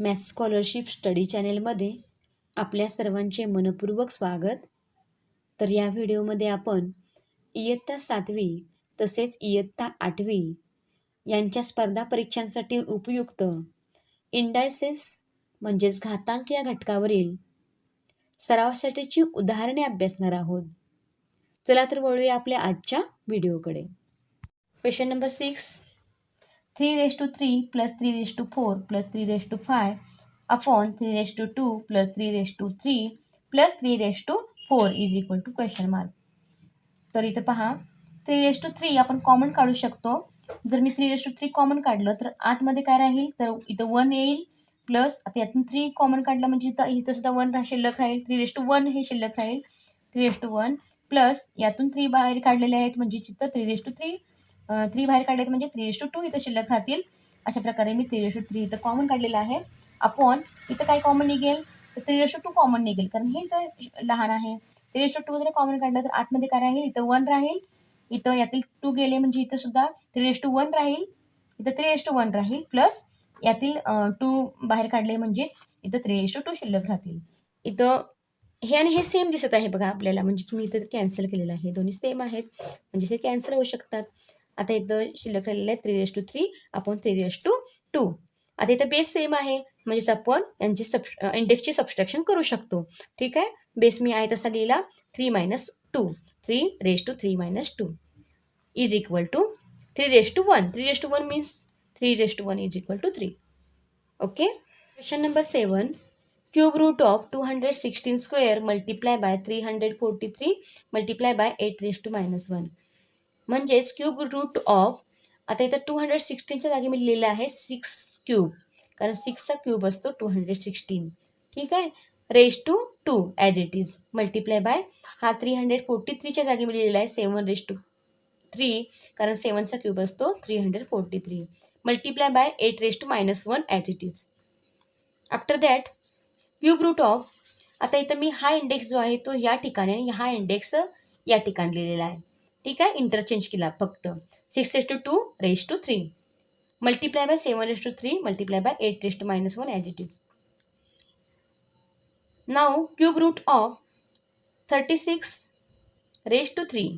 Maths scholarship study चॅनेलमध्ये आपल्या सर्वांचे मनपूर्वक स्वागत. तर या व्हिडिओमध्ये आपण इयत्ता सातवी तसेच इयत्ता आठवी यांच्या स्पर्धा परीक्षांसाठी उपयुक्त इंडायसेस म्हणजेच घातांक या घटकावरील सरावासाठीची उदाहरणे अभ्यासणार आहोत. चला तर वळूया आपल्या आजच्या व्हिडिओकडे. Question number six. Three raise to three plus three raise to four plus three raise to five upon three raise to two plus three raise to three plus three raise to four is equal to question mark तर इथं पहा three raise to three आपण common काढू शकतो जर मी three raise to three common काढलं तर आतमध्ये काय राहील तर इथं वन येईल प्लस आता यातून थ्री कॉमन काढलं म्हणजे इथं इथं सुद्धा वन राह शिल्लक राहील थ्री रेश टू वन हे शिल्लक राहील three raise to one plus यातून थ्री बाहेर काढलेले आहेत म्हणजे चित्त three raise to three three बाहेर काढले म्हणजे थ्री एस टू टू इथं शिल्लक राहतील. अशा प्रकारे मी थ्री एस टू थ्री इथं कॉमन काढलेलं आहे. अपॉन इथं काय कॉमन निघेल? तर three raise to two common निघेल. कारण हे इथं लहान आहे. थ्री एस टू टू जर कॉमन काढलं तर आतमध्ये काय राहील? इथं वन राहील. इथं यातील टू गेले म्हणजे इथं सुद्धा थ्री एस टू वन राहील. इथं थ्री एस टू वन राहील. प्लस यातील टू बाहेर काढले म्हणजे इथं थ्री एस टू टू शिल्लक राहतील. इथं हे आणि हे सेम दिसत आहे बघा आपल्याला. म्हणजे तुम्ही इथं कॅन्सल केलेलं आहे. दोन्ही सेम आहेत. म्हणजे हे कॅन्सल होऊ शकतात. आता इथं शिल्लक राहिलेलं आहे थ्री रेस टू थ्री आपण थ्री रेस टू टू आता इथं बेस सेम आहे. म्हणजेच आपण यांची सब इंडेक्सची सबस्ट्रॅक्शन करू शकतो. ठीक आहे? बेस मी आहे तसा लिहिला. Three minus two three raise to three minus two is equal to three raise to one three raise to one means three raise to one is equal to three okay question number seven cube root of two hundred sixteen square multiply by three hundred forty three multiply by eight raise to minus one म्हणजेच cube root of आता इथं two hundred सिक्स्टीनच्या जागी मी लिहिलेलं आहे six cube कारण सिक्सचा cube असतो two hundred sixteen ठीक आहे? Raise to two as it is multiply by हा थ्री हंड्रेड फोर्टी थ्रीच्या जागी मी लिहिलेला आहे सेवन रेस टू थ्री कारण सेवनचा क्यूब असतो three hundred forty three multiply by eight raise to minus one as it is after that cube root of आता इथं मी हा इंडेक्स जो आहे तो या ठिकाणी आणि हा इंडेक्स या ठिकाणी लिहिलेला आहे. ठीक आहे? इंटरचेंज केला फक्त. Six raise to two raise to three multiply by seven raise to three multiply by eight raise to minus one as it is now cube root of thirty six raise to three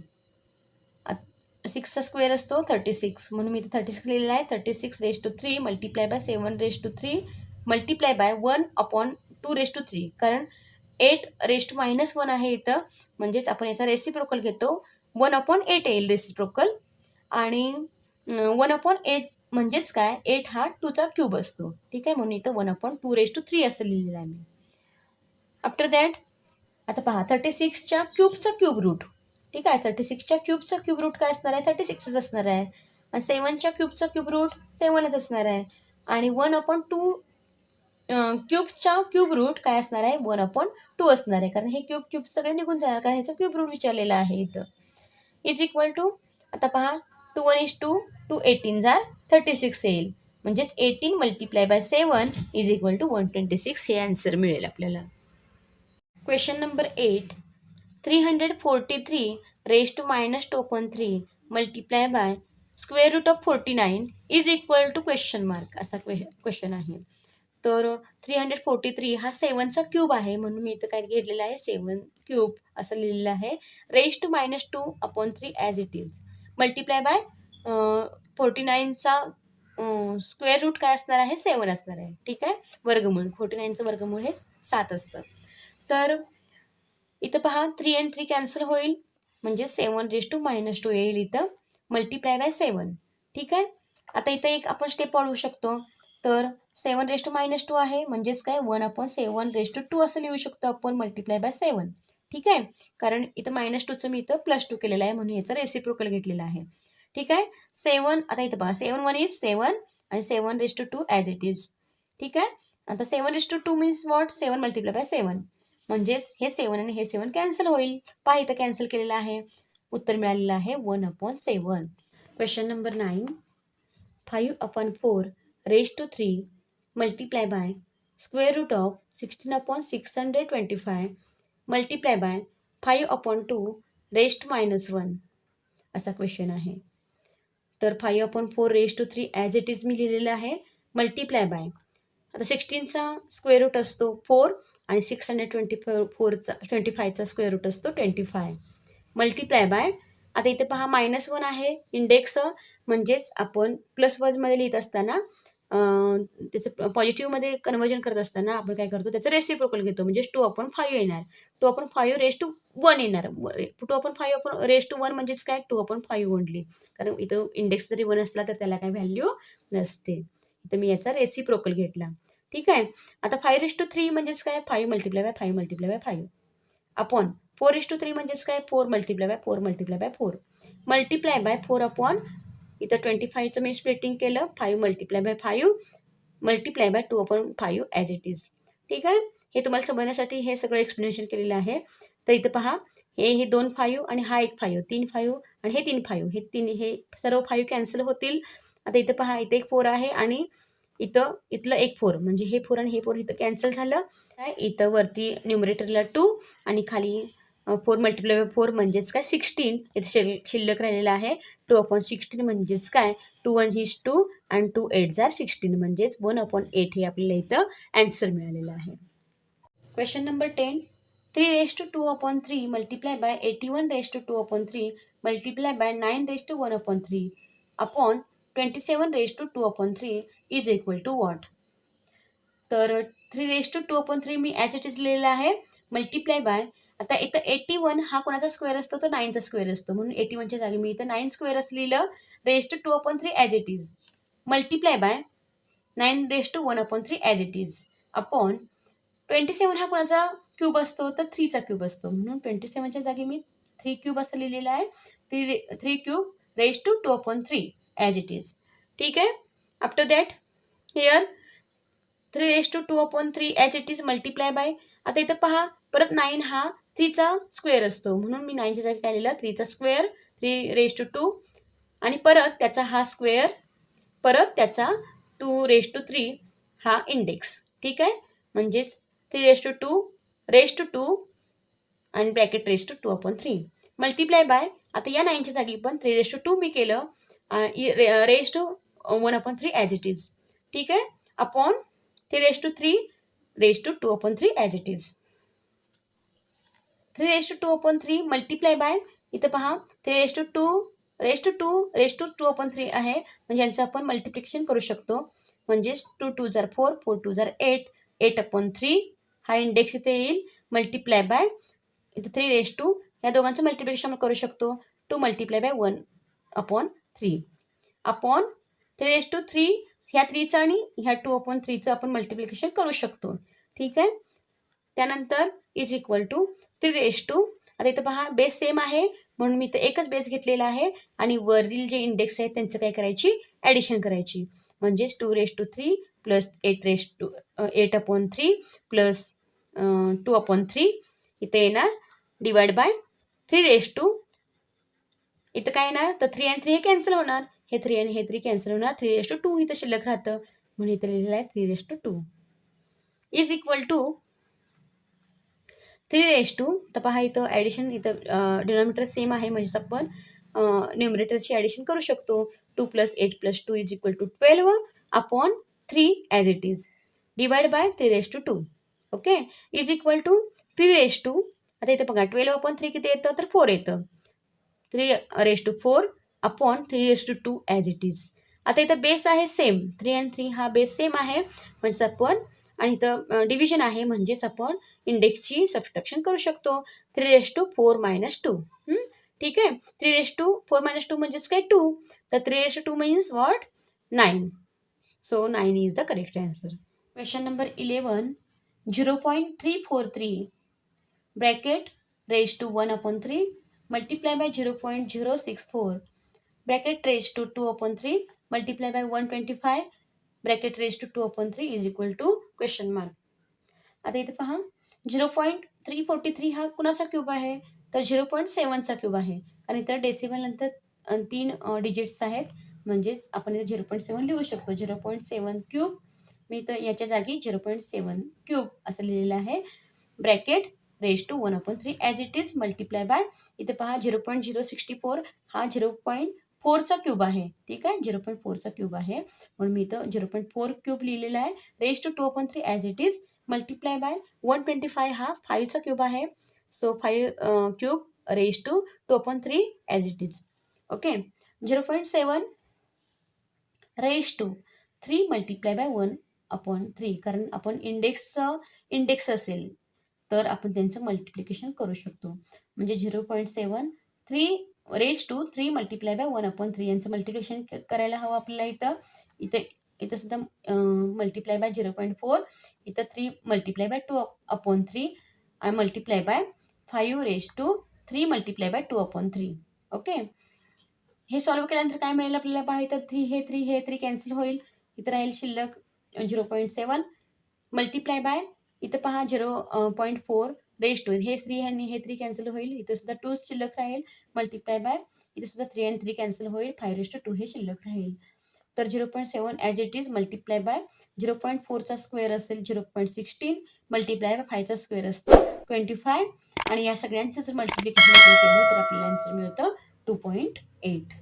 सिक्सचा square असतो thirty six म्हणून मी इथे thirty six लिहिलेला आहे. Thirty six raise to three multiply by seven raise to three multiply by one upon two raise to three कारण eight raise to minus one आहे इथं. म्हणजेच आपण याचा रेसिप्रोकल घेतो. वन अपॉन एट येईल रेसिप्रोकल आणि वन अपॉन एट म्हणजेच काय? एट हा टूचा क्यूब असतो. ठीक आहे? म्हणून इथं one upon two raise to three असं लिहिलेलं आहे मी. आफ्टर दॅट आता पहा थर्टी सिक्सच्या क्यूबचा क्यूब रूट ठीक आहे? थर्टी सिक्सच्या क्यूबचा क्यूब रूट काय असणार आहे? थर्टी सिक्सच असणार आहे. आणि सेवनच्या क्यूबचा क्यूब रूट सेवनच असणार आहे. आणि वन अपॉन टू क्यूबच्या क्यूब रूट काय असणार आहे? वन अपॉन टू असणार आहे. कारण हे क्यूब क्यूब सगळे निघून जाणार. कारण ह्याचा क्यूब रूट विचारलेला आहे इथं. इज इक्वल टू आता पहा two one is two two eighteen jar thirty six येईल. म्हणजेच eighteen multiply by seven is equal to one twenty six हे आन्सर मिळेल आपल्याला. Question number eight three hundred forty three raise to minus two three multiply by square root of forty nine is equal to question mark असा question आहे. तर three hundred forty three हा सेवनचा cube आहे म्हणून मी इथं काय घेतलेलं आहे सेवन क्यूब असं लिहिलेलं आहे. Raise to minus two upon three as it is multiply by forty नाईनचा square root काय असणार आहे? सेवन असणार आहे. ठीक आहे? वर्गमूळ. फोर्टी नाईनचं वर्गमूळ हे सात असतं. तर इथं पहा थ्री अँड थ्री कॅन्सल होईल. म्हणजे seven raise to minus two येईल इथं. Multiply by seven. ठीक आहे? आता इथं एक आपण स्टेप वाढवू शकतो. तर seven raise to minus two आहे. म्हणजेच काय? One upon seven raise to two असं लिहू शकतो आपण. मल्टिप्लाय बाय सेवन ठीक आहे? कारण इथं मायनस टूचं मी इथं प्लस टू केलेलं आहे. म्हणून याचा रेसिप्रोकल घेतलेला आहे. ठीक आहे? सेवन आता इथं पहा. सेवन वन इज सेवन आणि seven raise to two as it is ठीक आहे? आता seven raise to two means what seven multiply by seven म्हणजेच हे सेवन आणि हे सेवन कॅन्सल होईल. पहा इथं कॅन्सल केलेलं आहे. उत्तर मिळालेलं आहे. One upon seven question number nine five upon four raise to three multiply by square root of sixteen upon six hundred twenty five multiply by five upon two raise minus one असा question आहे. तर five upon four raise to three as it is मी लिहिलेलं आहे multiply by आता सिक्स्टीनचा square root असतो four आणि six hundred twenty four फोरचा ट्वेंटी फायचा स्क्वेअर रूट असतो ट्वेंटी फाय मल्टिप्लाय बाय आता इथे पहा मायनस वन आहे इंडेक्स म्हणजेच आपण प्लस वनमध्ये लिहित असताना त्याचं पॉझिटिव्हमध्ये कन्वर्जन करत असताना आपण काय करतो त्याचं रेसिप्रोकल घेतो. म्हणजे टू अपॉन फाईव्ह येणार. Two upon five raise to one येणार. Two upon five upon raise to one म्हणजेच काय? टू अपॉन फाईव्ह ओनली कारण इथं इंडेक्स जरी वन असला तर त्याला काय व्हॅल्यू नसते. इथं मी याचा रेसिप्रोकल घेतला. ठीक आहे? आता फाईव्ह रेस टू थ्री म्हणजेच काय? Five multiply by five multiply by five upon four raise two three म्हणजेच काय? Four multiply by four multiply by four multiply by four upon इथं ट्वेंटी फाईव्हचं मी स्प्लिटिंग केलं. Five multiply by five multiply by two upon five as it is ठीक आहे? हे तुम्हाला समजण्यासाठी हे सगळं एक्सप्लेनेशन केलेलं आहे. तर इथं पहा. हे हे दोन फाईव्ह आणि हा एक फाईव्ह तीन फाईव्ह आणि हे तीन फाईव्ह हे तीन हे सर्व फाईव्ह कॅन्सल होतील. आता इथं पहा. इथं एक फोर आहे आणि इथं इथलं एक फोर म्हणजे हे फोर आणि हे फोर इथं कॅन्सल झालं. इथं वरती न्युमरेटरला टू आणि खाली फोर मल्टिप्लाय बाय फोर म्हणजेच काय? सिक्स्टीन इथे शिल शिल्लक राहिलेलं आहे. टू अपॉन सिक्स्टीन म्हणजेच काय? Two one is two and two eight are sixteen म्हणजेच वन अपॉन एट हे आपल्याला इथं अँसर मिळालेलं आहे. Question number ten three raise two two upon three multiply by eighty one raise two two upon three multiply by nine raise two one upon three upon twenty seven raise two two upon three is equal to what तर three raise two two upon three me as it is लिहिलेलं आहे. Multiply by आता इथं eighty one हा कोणाचा square असतो? तो नाईनचा square असतो. म्हणून एटी वनच्या जागी मी इथं नाईन स्क्वेअर असं लिहिलं. Raise two two upon three as it is multiply by nine raise two one upon three as it is upon twenty seven हा कोणाचा क्यूब असतो? तर थ्रीचा क्यूब असतो. म्हणून ट्वेंटी सेवनच्या जागी मी थ्री क्यूब असं लिहिलेलं आहे. Three three cube raise two two upon three as it is ठीक आहे? After that here three raise two two upon three as it is multiply by आता इथं पहा. परत नाईन हा थ्रीचा स्क्वेअर असतो. म्हणून मी नाईनच्या जागी काय लिहिलं? थ्रीचा square three raise two two आणि परत त्याचा हा स्क्वेअर परत त्याचा टू रेश टू थ्री हा इंडेक्स ठीक आहे? म्हणजेच three raise two two raise two two आणि bracket raise two two upon three multiply by आता या नाईनच्या जागी पण थ्री रेश टू टू मी केलं. Raise two one upon three as it is ठीक आहे? Upon three raise two three raise two two upon three as it is three raise two two upon three multiply by इथं पहा three raise two two raise two two raise two two upon three आहे. म्हणजे यांचं आपण multiplication करू शकतो. म्हणजेच two two are four four two are eight eight upon three हा इंडेक्स इथे येईल. मल्टिप्लाय बाय इथं थ्री रेस टू ह्या दोघांचं मल्टिप्लिकेशन करू शकतो. Two multiply by one upon three upon three raise two three ह्या थ्रीचं आणि ह्या टू अपॉन थ्रीचं आपण मल्टिप्लिकेशन करू शकतो. ठीक आहे? त्यानंतर is equal to three raise two आता इथं पहा बेस सेम आहे म्हणून मी इथं एकच बेस घेतलेला आहे आणि वरील जे इंडेक्स आहेत त्यांचं काय करायची? ॲडिशन करायची. म्हणजेच two raise two three plus eight raise two eight upon three plus two upon three इथं येणार divide by three raise two इथं काय येणार? तर थ्री अँड थ्री हे कॅन्सल होणार. हे थ्री अँड हे थ्री कॅन्सल होणार. थ्री रेस टू टू इथं शिल्लक राहतं. म्हणून इथं लिहिलेलं आहे three raise two two is equal to three raise two तर पहा इथं ॲडिशन इथं डिनॉमिनेटर सेम आहे म्हणजेच आपण न्युमरेटरची ॲडिशन करू शकतो. Two plus eight plus two is equal to twelve upon three as it is divide by three raise two two okay is equal to three raise two आता इथं बघा twelve upon three किती येतं? तर four येतं. Three raise two four upon three raise two two as it is आता इथं base आहे सेम थ्री अँड थ्री हा बेस सेम आहे. म्हणजे आपण आणि इथं डिव्हिजन आहे म्हणजेच आपण इंडेक्सची सबस्ट्रक्शन करू शकतो. Three raise two four minus two ठीक आहे? Three raise two four minus two म्हणजेच काय? टू तर three raise two means what nine so nine is the correct answer question number eleven zero point three four three bracket raise two one upon three multiply by zero point zero six four bracket raise two two upon three multiply by one twenty five bracket raise two two upon three is equal to question mark आता इथे पहा zero point three forty three हा कुणाचा cube आहे? तर zero point सेवनचा cube आहे. कारण इथं डेसिबल नंतर तीन डिजिट्स आहेत. म्हणजेच आपण इथे झिरो पॉईंट सेवन लिहू शकतो. झिरो पॉईंट सेवन क्यूब मी तर याच्या जागी झिरो पॉईंट सेवन क्यूब असं लिहिलेलं आहे. Bracket raise two one upon three as it is multiply by इथे पहा zero point zero sixty four हा झिरो पॉईंट फोरचा क्यूब आहे. ठीक आहे? झिरो पॉईंट फोरचा क्यूब आहे. म्हणून मी इथं झिरो पॉईंट फोर क्यूब लिहिलेला आहे. Raise two two upon three as it is multiply by one twenty five हा फाईव्हचा क्यूब आहे. So five cube raise two two upon three as it is okay zero point seven raise two three multiply by one upon three कारण आपण इंडेक्सचं index असेल तर आपण त्यांचं multiplication करू शकतो. म्हणजे zero point seven three raise two three multiply by one upon three यांचं मल्टिप्लिकेशन करायला हवं आपल्याला इथं. इथे इथं सुद्धा multiply by zero point four इथं three multiply by two upon three आणि multiply by five raise two three multiply by two upon three okay हे सॉल्व्ह केल्यानंतर काय मिळेल आपल्याला पहा इथं थ्री हे थ्री हे थ्री कॅन्सल होईल. इथं राहील शिल्लक zero point seven multiply by इथं पहा झिरो पॉईंट फोर रेस्ट होईल हे थ्री आणि हे थ्री कॅन्सल होईल. इथे सुद्धा टू शिल्लक राहील. मल्टिप्लाय बाय इथे सुद्धा थ्री अँड थ्री कॅन्सल होईल. फाय रेस्ट टू टू हे शिल्लक राहील. तर zero point seven as it is multiply by zero point फोरचा स्क्वेअर असेल zero point sixteen multiply by फायचा square असतो ट्वेंटी फाय आणि या सगळ्यांचं जर मल्टिप्लिकेशन केलं तर आपल्याला आन्सर मिळतं टू पॉईंट एट